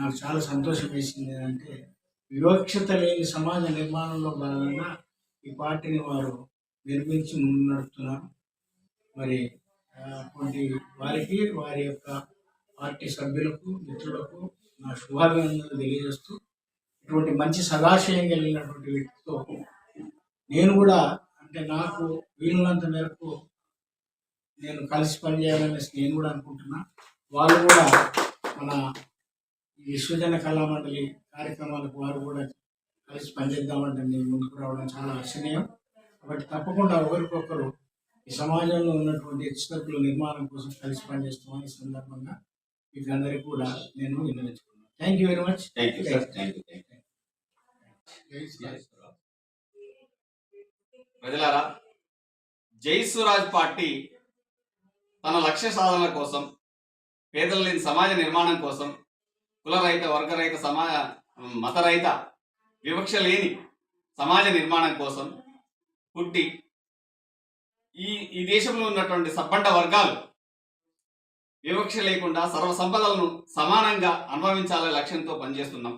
నాకు చాలా సంతోషం వేసింది ఏంటంటే వివక్షత లేని సమాజ నిర్మాణంలో భాగంగా ఈ పార్టీని వారు నిర్మించి ముందు నడుపుతున్నారు మరి అటువంటి వారికి వారి యొక్క పార్టీ సభ్యులకు మిత్రులకు నా శుభాభినందనలు తెలియజేస్తూ ఇటువంటి మంచి సదాశయం కలిగినటువంటి వ్యక్తితో నేను కూడా అంటే నాకు వీలున్నంత మేరకు నేను కలిసి పనిచేయాలనేసి నేను కూడా అనుకుంటున్నా. వాళ్ళు కూడా మన ఈ విశ్వజన కళా మండలి కార్యక్రమాలకు వారు కూడా కలిసి పనిచేద్దామంటే నేను ముందుకు రావడం చాలా హర్షణీయం కాబట్టి తప్పకుండా ఒకరికొకరు ఈ సమాజంలో ఉన్నటువంటి హెచ్చుతగ్గుల నిర్మాణం కోసం కలిసి పనిచేస్తామని ఈ సందర్భంగా మీకు అందరికీ కూడా నేను విన్నవించుకున్నాను. Thank you very much thank you sir thank you thank you ప్రజలారా జై స్వరాజ్ పార్టీ తన లక్ష్య సాధన కోసం పేదల సమాజ నిర్మాణం కోసం కులరహిత వర్గరహిత సమాజ మతరహిత వివక్ష లేని సమాజ నిర్మాణం కోసం పుట్టి ఈ ఈ దేశంలో ఉన్నటువంటి సబ్బండ వర్గాలు వివక్ష లేకుండా సర్వ సంపదలను సమానంగా అనుభవించాలనే లక్ష్యంతో పనిచేస్తున్నాం.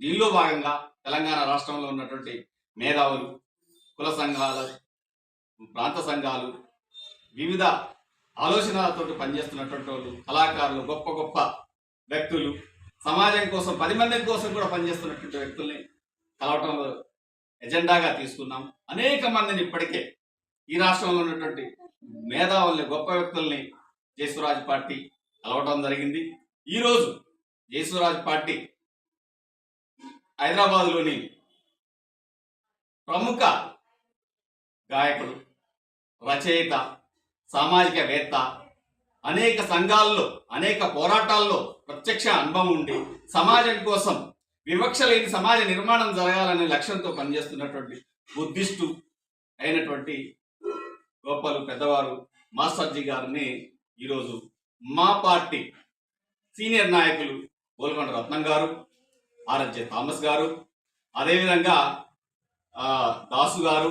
దీనిలో భాగంగా తెలంగాణ రాష్ట్రంలో ఉన్నటువంటి మేధావులు కుల సంఘాలు ప్రాంత సంఘాలు వివిధ ఆలోచనలతో పనిచేస్తున్నటువంటి వాళ్ళు కళాకారులు గొప్ప గొప్ప వ్యక్తులు సమాజం కోసం పది మంది కోసం కూడా పనిచేస్తున్నటువంటి వ్యక్తుల్ని కలవటంలో ఎజెండాగా తీసుకున్నాం. అనేక మందిని ఇప్పటికే ఈ రాష్ట్రంలో ఉన్నటువంటి మేధావుల్ని గొప్ప వ్యక్తుల్ని జయసురాజ్ పార్టీ కలవటం జరిగింది. ఈరోజు జయసురాజ్ పార్టీ హైదరాబాద్లోని ప్రముఖ గాయకుడు రచయిత సామాజికవేత్త అనేక సంఘాల్లో అనేక పోరాటాల్లో ప్రత్యక్ష అనుభవం ఉండి సమాజం కోసం వివక్ష లేని సమాజ నిర్మాణం జరగాలనే లక్ష్యంతో పనిచేస్తున్నటువంటి బుద్ధిస్టు అయినటువంటి గోపాలు పెద్దవారు మాస్టర్జీ గారిని ఈరోజు మా పార్టీ సీనియర్ నాయకులు గోల్కొండ రత్నం గారు ఆర్ఎస్జే థామస్ గారు అదేవిధంగా దాసు గారు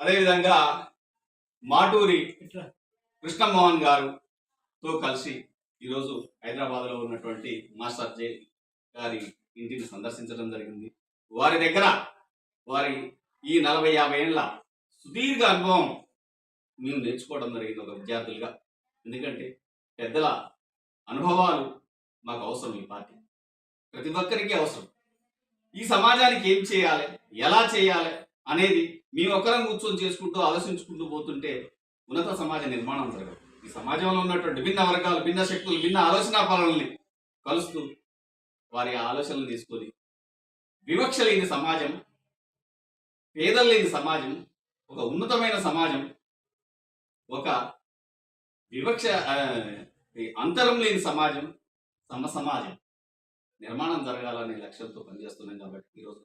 అదేవిధంగా మాటూరి కృష్ణమోహన్ గారుతో కలిసి ఈరోజు హైదరాబాద్లో ఉన్నటువంటి మాస్టర్ జే గారి ఇంటిని సందర్శించడం జరిగింది. వారి దగ్గర వారి ఈ నలభై యాభై ఏళ్ళ సుదీర్ఘ అనుభవం మేము నేర్చుకోవడం జరిగింది ఒక విద్యార్థులుగా. ఎందుకంటే పెద్దల అనుభవాలు మాకు అవసరం ఈ పార్టీ. ప్రతి ఒక్కరికి అవసరం. ఈ సమాజానికి ఏం చేయాలి? ఎలా చేయాలి? అనేది మేము ఒక్కరం కూర్చొని చేసుకుంటూ ఆలోచించుకుంటూ పోతుంటే ఉన్నత సమాజ నిర్మాణం జరగదు. ఈ సమాజంలో ఉన్నటువంటి భిన్న వర్గాలు భిన్న శక్తులు భిన్న ఆలోచన పాలనల్ని కలుస్తూ వారి ఆలోచనలు తీసుకొని వివక్ష లేని సమాజం పేదలు లేని సమాజం ఒక ఉన్నతమైన సమాజం ఒక వివక్ష అంతరం లేని సమాజం సమ సమాజం నిర్మాణం జరగాలనే లక్ష్యంతో పనిచేస్తున్నాం కాబట్టి ఈరోజు